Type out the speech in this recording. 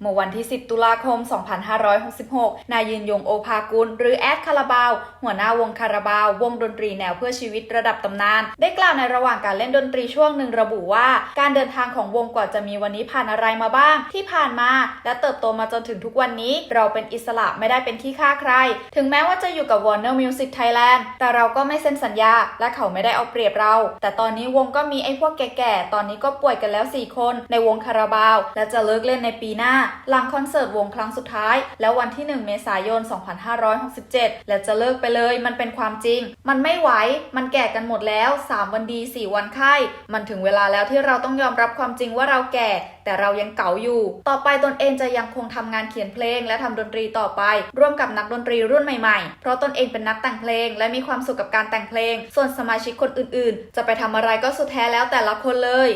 เมื่อวันที่ 10 ตุลาคม 2566 นายยืนยงโอภากุล หรือแอดคาราบาว หัวหน้าวงคาราบาว วงดนตรีแนวเพื่อชีวิตระดับตำนาน ได้กล่าวในระหว่างการเล่นดนตรีช่วงหนึ่งระบุว่า การเดินทางของวงกว่าจะมีวันนี้ผ่านอะไรมาบ้าง ที่ผ่านมา และเติบโตมาจนถึงทุกวันนี้ เราเป็นอิสระไม่ได้เป็นขี้ข้าใคร ถึงแม้ว่าจะอยู่กับ Warner Music Thailand แต่เราก็ไม่เซ็นสัญญา และเขาไม่ได้เอาเปรียบเรา แต่ตอนนี้วงก็มีไอ้พวกแก่ๆ ตอนนี้ก็ป่วยกันแล้ว 4 คน ในวงคาราบาว และจะเลิกเล่นในปีหน้าหลังคอนเสิร์ตวงครั้งสุดท้าย แล้ววันที่ 1 เมษายน 2567 และจะเลิกไปเลยมันเป็นความจริง มันไม่ไหว มันแก่กันหมดแล้ว 3 วันดี 4 วันไข้ มันถึงเวลาแล้วที่เราต้องยอมรับความจริงว่าเราแก่ แต่เรายังเก๋าอยู่ ต่อไปตนเองจะยังคงทำงานเขียนเพลง และทำดนตรีต่อไป ร่วมกับนักดนตรีรุ่นใหม่ๆ เพราะตนเองเป็นนักแต่งเพลง และมีความสุขกับการแต่งเพลง ส่วนสมาชิกคนอื่นๆ จะไปทำอะไรก็สุดแท้แล้วแต่ละคนเลย